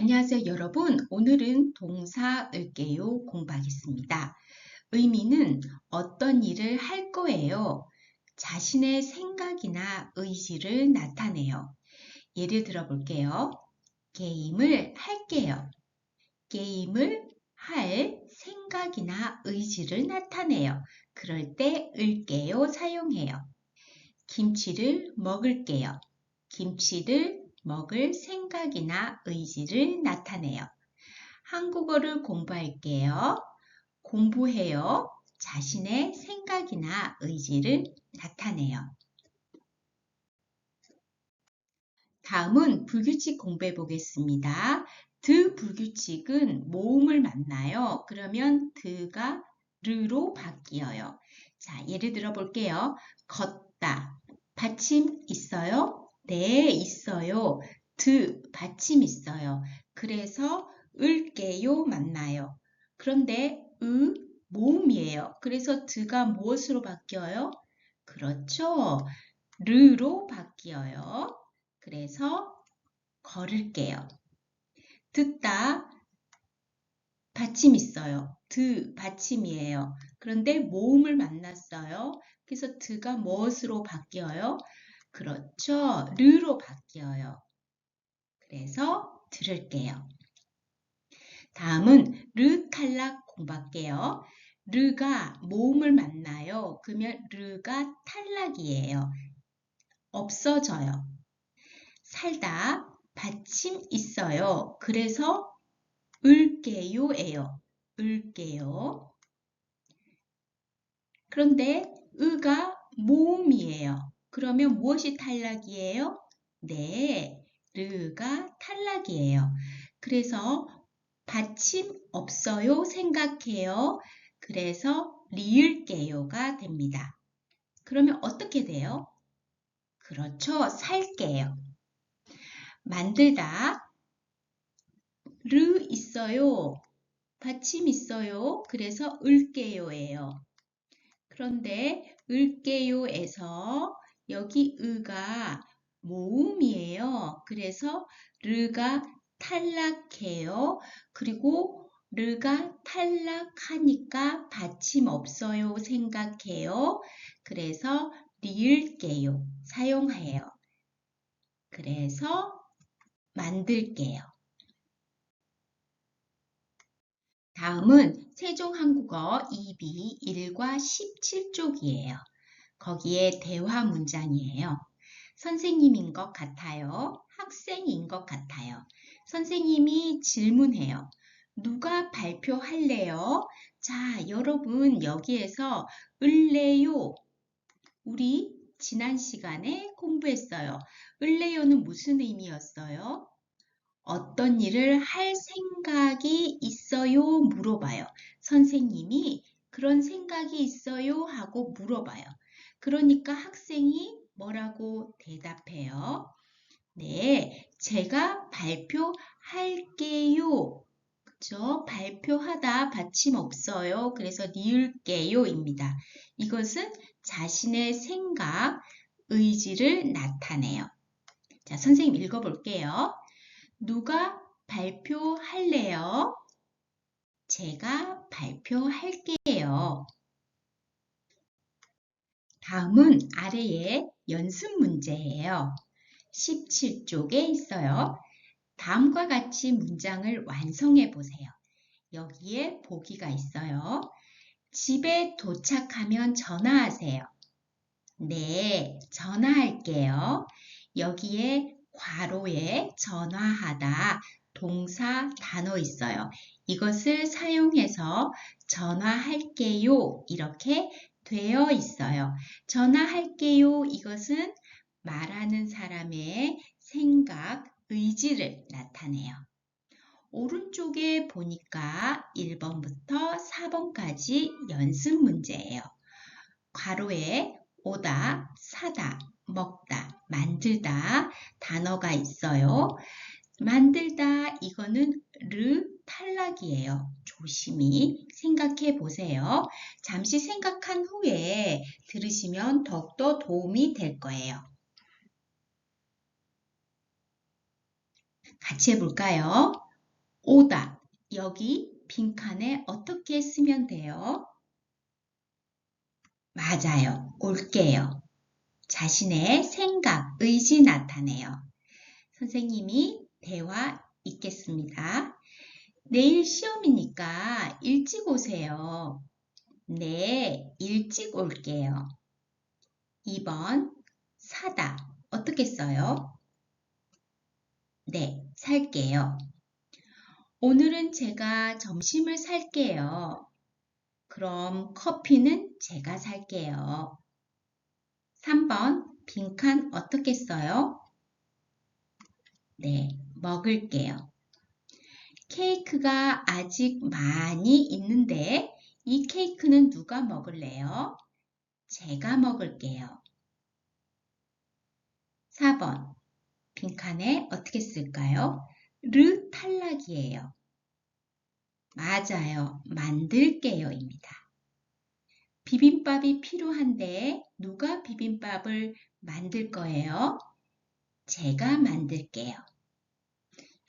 안녕하세요 여러분 오늘은 동사 을게요 공부하겠습니다. 의미는 어떤 일을 할 거예요. 자신의 생각이나 의지를 나타내요. 예를 들어 볼게요. 게임을 할게요. 게임을 할 생각이나 의지를 나타내요. 그럴 때 을게요 사용해요. 김치를 먹을게요. 김치를 먹을 생각이나 의지를 나타내요. 한국어를 공부할게요. 공부해요. 자신의 생각이나 의지를 나타내요. 다음은 불규칙 공부해 보겠습니다. 드 불규칙은 모음을 만나요. 그러면 드가 르로 바뀌어요. 자, 예를 들어 볼게요. 걷다. 받침 있어요? 네, 있어요. 드, 받침 있어요. 그래서 을게요 만나요. 그런데 으, 모음이에요. 그래서 드가 무엇으로 바뀌어요? 그렇죠. 르로 바뀌어요. 그래서 걸을게요. 듣다, 받침 있어요. 드, 받침이에요. 그런데 모음을 만났어요. 그래서 드가 무엇으로 바뀌어요? 그렇죠. 르로 바뀌어요. 그래서 들을게요. 다음은 르 탈락 공부할게요. 르가 모음을 만나요. 그러면 르가 탈락이에요. 없어져요. 살다 받침 있어요. 그래서 을게요예요. 을게요. 그런데 으가 모음이에요. 그러면 무엇이 탈락이에요? 네, 르가 탈락이에요. 그래서 받침 없어요 생각해요. 그래서 리을게요가 됩니다. 그러면 어떻게 돼요? 그렇죠. 살게요. 만들다 르 있어요. 받침 있어요. 그래서 을게요예요. 그런데 을게요에서 여기 으가 모음이에요. 그래서 르가 탈락해요. 그리고 르가 탈락하니까 받침 없어요 생각해요. 그래서 리을게요 사용해요. 그래서 만들게요. 다음은 세종한국어 2비 1과 17쪽이에요. 거기에 대화 문장이에요. 선생님인 것 같아요. 학생인 것 같아요. 선생님이 질문해요. 누가 발표할래요? 자, 여러분 여기에서 을래요. 우리 지난 시간에 공부했어요. 을래요는 무슨 의미였어요? 어떤 일을 할 생각이 있어요? 물어봐요. 선생님이 그런 생각이 있어요? 하고 물어봐요. 그러니까 학생이 뭐라고 대답해요? 네, 제가 발표할게요. 그죠? 발표하다 받침 없어요. 그래서 니을게요입니다. 이것은 자신의 생각, 의지를 나타내요. 자, 선생님 읽어볼게요. 누가 발표할래요? 제가 발표할게요. 다음은 아래의 연습 문제예요. 17쪽에 있어요. 다음과 같이 문장을 완성해 보세요. 여기에 보기가 있어요. 집에 도착하면 전화하세요. 네, 전화할게요. 여기에 괄호에 전화하다 동사 단어 있어요. 이것을 사용해서 전화할게요. 이렇게 되어 있어요. 전화할게요. 이것은 말하는 사람의 생각, 의지를 나타내요. 오른쪽에 보니까 1번부터 4번까지 연습 문제예요. 괄호에 오다, 사다, 먹다, 만들다 단어가 있어요. 만들다 이거는 르 탈락이에요. 조심히 생각해 보세요. 잠시 생각한 후에 들으시면 더욱더 도움이 될 거예요. 같이 해볼까요? 오다. 여기 빈칸에 어떻게 쓰면 돼요? 맞아요. 올게요. 자신의 생각, 의지 나타내요. 선생님이 대화 있겠습니다. 내일 시험이니까 일찍 오세요. 네, 일찍 올게요. 2번, 사다. 어떻게 써요? 네, 살게요. 오늘은 제가 점심을 살게요. 그럼 커피는 제가 살게요. 3번, 빈칸 어떻게 써요? 네, 먹을게요. 케이크가 아직 많이 있는데 이 케이크는 누가 먹을래요? 제가 먹을게요. 4번, 빈칸에 어떻게 쓸까요? 르 탈락이에요. 맞아요. 만들게요입니다. 비빔밥이 필요한데 누가 비빔밥을 만들 거예요? 제가 만들게요.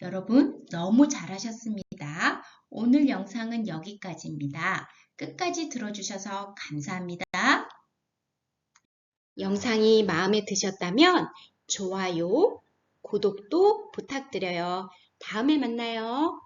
여러분 너무 잘하셨습니다. 오늘 영상은 여기까지입니다. 끝까지 들어주셔서 감사합니다. 영상이 마음에 드셨다면 좋아요, 구독도 부탁드려요. 다음에 만나요.